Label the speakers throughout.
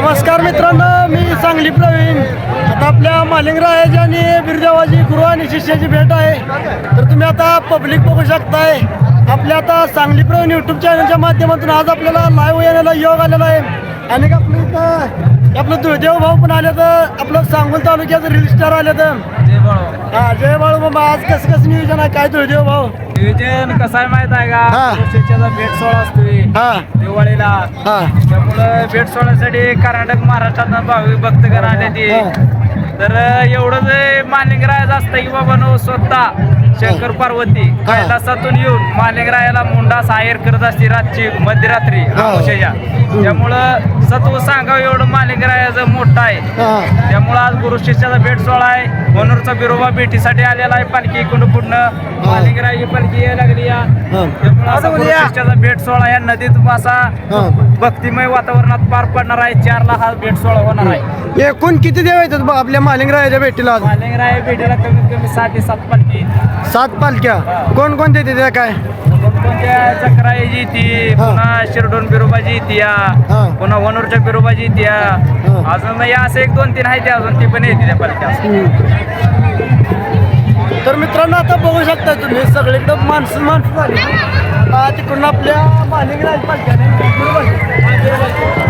Speaker 1: नमस्कार मित्रांनो मी सांगली प्रवीण. आता आपल्या मालिंगरायाची आणि बिरदेवाची गुरु आणि शिष्याची भेट आहे. तर तुम्ही आता पब्लिक बघू शकताय. आपल्या आता सांगली प्रवीण यूट्यूब चॅनलच्या माध्यमातून आज आपल्याला लाईव्ह येण्याला योग आलेला आहे. आणि आपलं इथं आपलं दुर्देव भाऊ पण आले तर आपलं सांगोल तालुक्याचं रील स्टार आले तर. हा जय बाळू बाबा आज कसं कसं नियोजन आहे? काय दुर्देव भाऊ?
Speaker 2: नियोजन कसं आहे माहीत आहे. का? शिष्याचा भेट सोहळा असतोय.
Speaker 1: हा.
Speaker 2: दिवाळीला.
Speaker 1: हा.
Speaker 2: त्यामुळं भेट सोहळ्यासाठी कर्नाटक महाराष्ट्रात भाविक भक्तगण आले ते. तर एवढं जे मालिंगरायाचं असतं की बाबा नो स्वतः शंकर पार्वती कैलासातून येऊन मालिंगरायाला मुंडा साहेर करत असते रातची मध्यरात्री त्यामुळं सत्व सांगावं एवढं मालिंगरायाचं मोठं आहे.
Speaker 1: हा.
Speaker 2: त्यामुळं आज गुरु शिष्याचा भेट सोहळा आहे. मनोरचा बिरोबा भेटीसाठी आलेला आहे. पालखी इकडून पुढनं मालिंगराची पालखी यायला लागली या.
Speaker 1: हा.
Speaker 2: त्यामुळं शिष्याचा भेट सोहळा या नदीत असा
Speaker 1: हा.
Speaker 2: भक्तिमय वातावरणात पार पडणार आहे. चारला हा भेट सोहळा होणार आहे.
Speaker 1: एकूण किती देव येतात बा आपल्या मालिंगरायाच्या भेटीला आज?
Speaker 2: मालिंगराय भेटीला कमीत कमी सात ते सात पालखी.
Speaker 1: सात पालख्या. कोण कोणते तिथे काय?
Speaker 2: कोणत्या चक्रायची ती
Speaker 1: हा.
Speaker 2: पुन्हा शिरडोन बिरोबाची ती या. पुन्हा वनूरच्या बिरोबाची ती या. अजून म्हणजे असं एक दोन तीन आहे ते अजून ती पण येते त्या पालख्या.
Speaker 1: तर मित्रांनो आता बघू शकता तुम्ही सगळीकडं माणसं माणसं झाली. तिकडून आपल्या मालिंगराज पालख्याने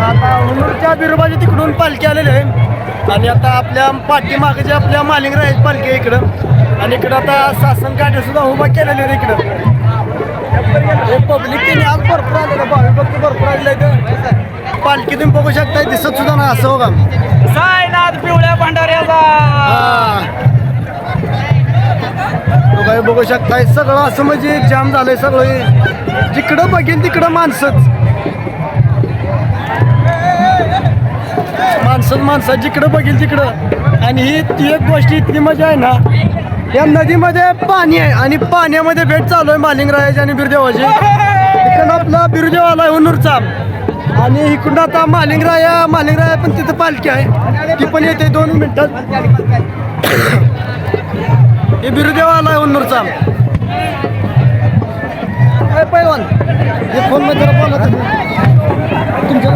Speaker 1: आता हुनूरच्या बिरोबाची तिकडून पालखी आलेली आहे. आणि आता आपल्या पाठीमागच्या आपल्या मालिंगराज पालखी आहे इकडं. आणि इकडं आता शासन काढे सुद्धा उभा केलेले आहे इकडं. पब्लिक त्यांनी आज भरपूर आलेलं भावी भक्त भरपूर आलेलं इथं पालखी तुम्ही बघू शकता दिसत सुद्धा ना असं हो का?
Speaker 2: सायनाथ पिवळ्या
Speaker 1: हा. काय बघू शकताय सगळं असं म्हणजे जाम झालंय सगळं हे. जिकडं बघेन तिकडं माणसंच. माणसं माणसं जिकडं बघेल तिकडं. आणि ही ती एक गोष्ट इतकी मजा आहे ना या नदीमध्ये पाणी आहे आणि पाण्यामध्ये भेट चालू आहे मालिंगरायाची आणि बिरदेवाची. इकडं आपला बिरदेव आहे उन्नूरचा आणि इकडून आता मालिंगराया मालिंगराया पण तिथं पालखी आहे. ती पण येते दोन मिनटात. हे बिरुदेव आहे उन्नूरचा काय पैलवान हे फोनमध्ये तुमच्या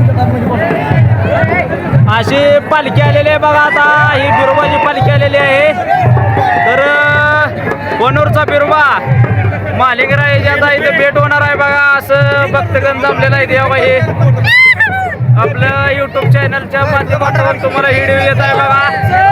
Speaker 2: अशी पालखी आलेली आहे बघा आता. ही बिरोबाची पालखी आलेली आहे. तर अं, वनूरचा मालिकरा याच्यात इथे भेट होणार आहे बघा. असं भक्तगण जमलेलं आहे देवा हे. आपलं युट्यूब चॅनलच्या माध्यमातून तुम्हाला व्हिडिओ येत आहे बघा.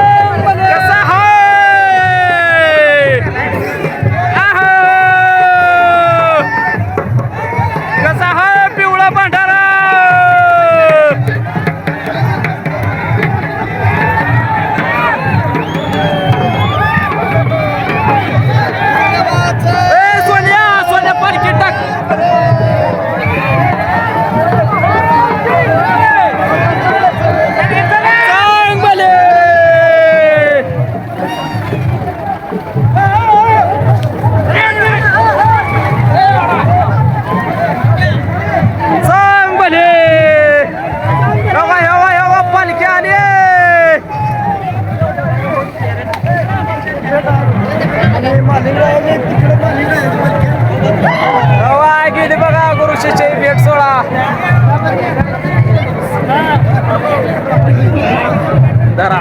Speaker 2: धरा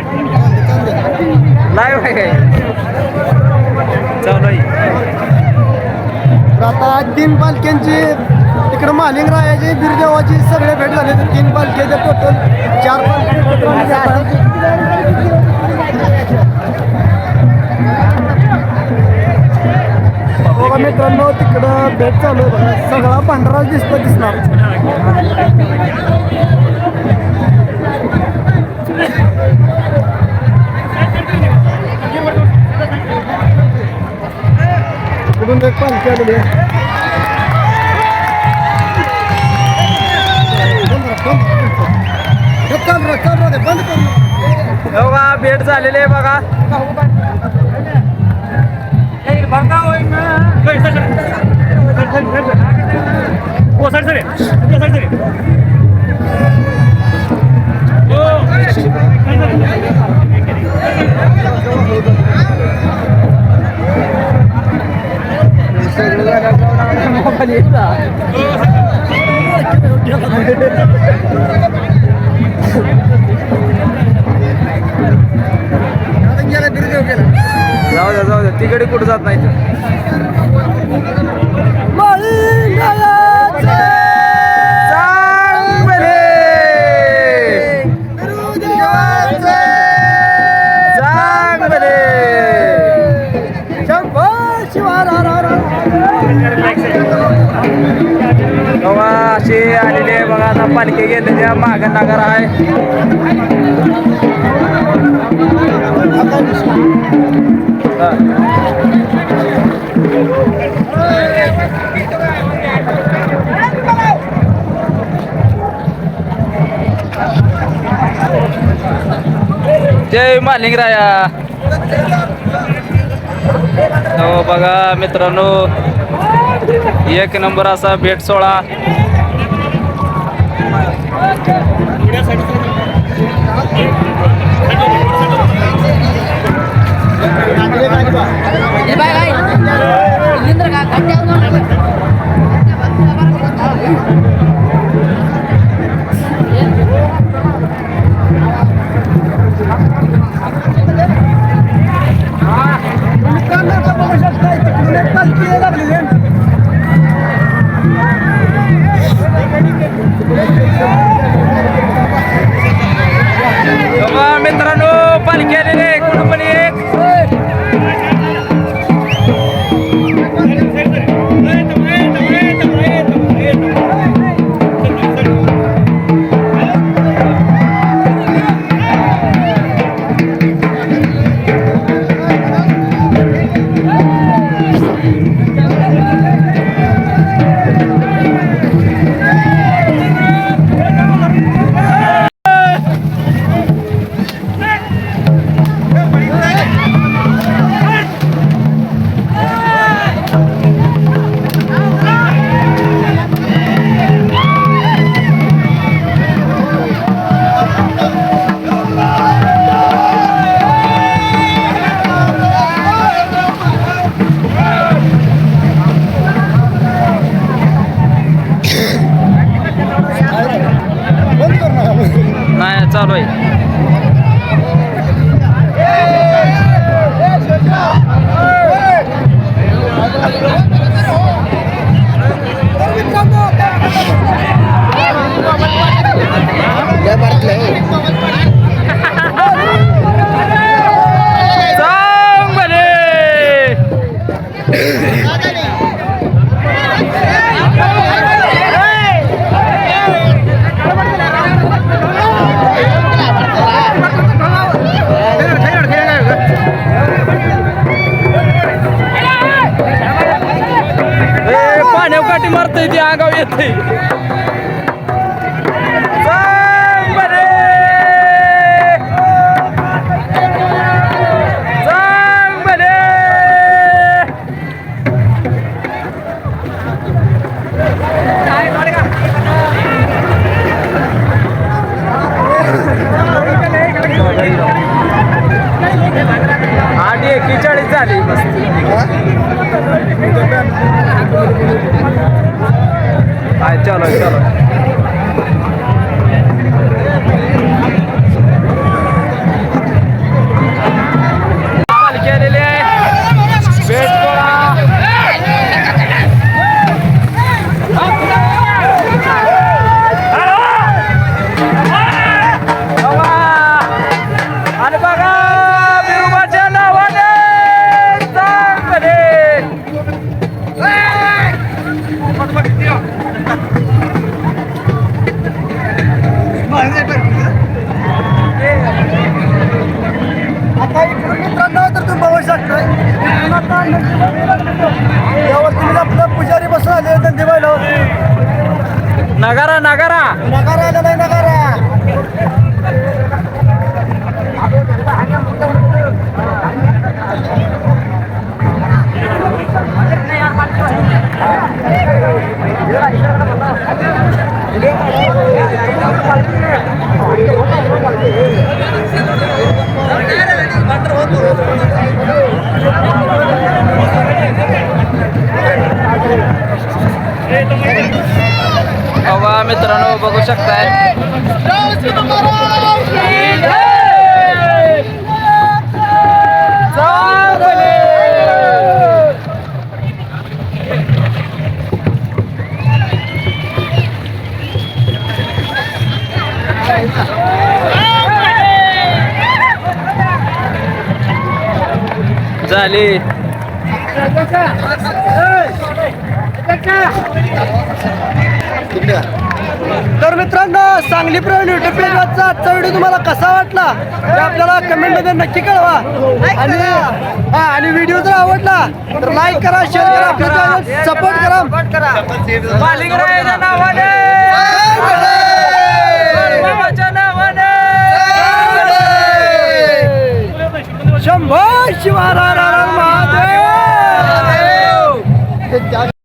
Speaker 2: लाईव्ह आहे काय चालू आहे
Speaker 1: आता तीन पालख्यांची तिकडं मालिंगरायाची बिरदेवाची सगळे भेट झाले तर तीन पालख्याचे टोटल चार पालखी बघा मित्रांनो तिकडं भेट चालू सगळा पांढरा दिसतो दिसणार. इकडून एक पालखी आलेली आहे हे चाल रे, चाल रे, बंद कर ना.
Speaker 2: बघा भेट जाऊ द्या जाऊ
Speaker 1: द्या
Speaker 2: तिकडे कुठं जात नाही असे आलेले आहे बघा आता पालखी गेले त्या माग नगर आहे हा. जय मालिंगराया हो बघा मित्रांनो एक नंबर असा भेट सोळा बघा मित्रांनो पालखी आलेली नाही चालू मारतय येते. चांगले एकेचाळीस झाली. मस्त हाय चलो चलो
Speaker 1: हवा मित्रांनो बघू शकताय
Speaker 2: Thank you. झाले
Speaker 1: तर मित्रांनो सांगली प्रवीण युट्यूब पेजवरचा आजचा व्हिडिओ तुम्हाला कसा वाटला ते आपल्याला कमेंटमध्ये नक्की कळवा. आणि हा आणि व्हिडिओ जर आवडला तर लाईक करा शेअर करा आपल्या सपोर्ट करा. શંભો શિવારા મહાદેવ!